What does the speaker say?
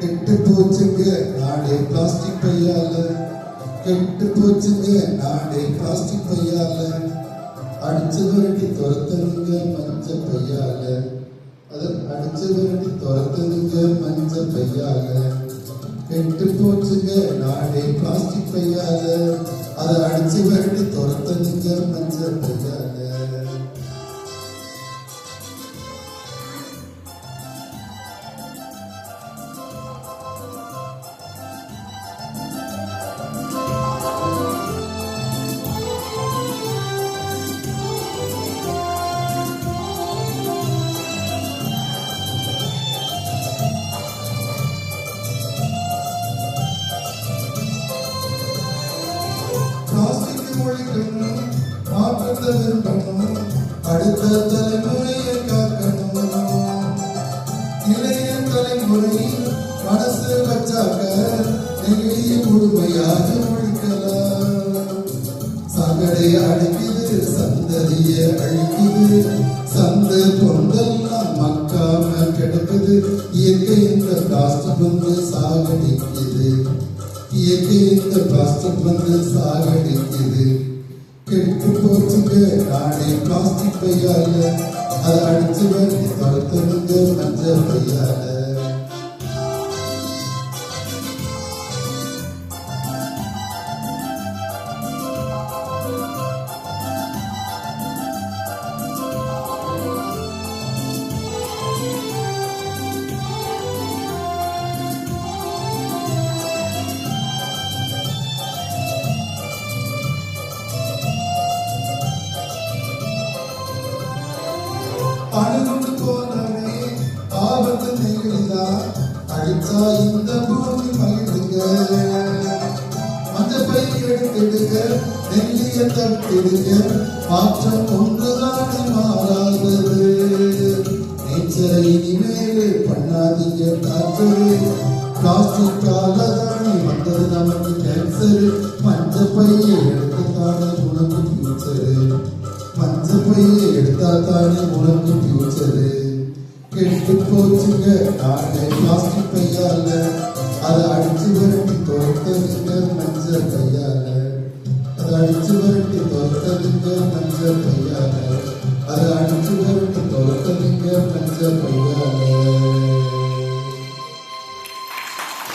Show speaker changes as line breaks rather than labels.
கெட்டு போச்சுங்க. நாடே பிளாஸ்டிக் பையால. கெட்டு போச்சுங்க. நாடே பிளாஸ்டிக் பையால. அடிச்சு விரட்டி துரத்துனுங்க மஞ்ச பையால. அது அடிச்சு விரட்டி துரத்துனுங்க மஞ்ச பையால. கெட்டு போச்சுங்க. நாடே பிளாஸ்டிக் பையால. அதை அடிச்சு விரட்டி துரத்துனுங்க மஞ்ச பையால. மாற்றத்தை விரும்பணும் அடுத்த தலைமுறையை காக்கணும் இளைய தலைமுறை மனசு வச்சாக்க நெகிழிய முழுமையாக ஒழிக்கலாம் சகடைய அழிக்குது சந்ததிய அழிக்குது சந்த பொங்கல்லாம் மக்காம கிடக்குது இயற்கை இந்த பிளாஸ்டிக் வந்து சாகடிக்குது இயற்கை இந்த பிளாஸ்டிக் வந்து சாகடிக்குது கெட்டு போச்சுங்க நானே பிளாஸ்டிக் பையால அதை அடிச்சு வரி ஆபத்து நீங்களா அடிச்சா இந்த பூமி மகிழுங்க அந்த பை எடுத்துடுங்க நெல்லிய தட்டிடுங்க. மாற்றம் ஒன்றுதானே மாறாதது. நேச்சரை இனிமேலே பண்ணாதீங்க காற்று பிளாஸ்டிக்கால தானே வந்தது நமக்கு கேன்சர் பஞ்ச பையை எடுத்துத்தானே உனக்கு ஃபியூச்சரு மஞ்ச பையை எடுத்தா தானே உனக்கு ஃபியூச்சரு கெட்டு போச்சுங்க நானே பிளாஸ்டிக் பையால அதை அடிச்சு விரட்டி துரத்ததுங்க மஞ்சள் பையால அதை அடிச்சு விரட்டி துரத்ததுங்க மஞ்சள் பையால அதை அடிச்சு விரட்டி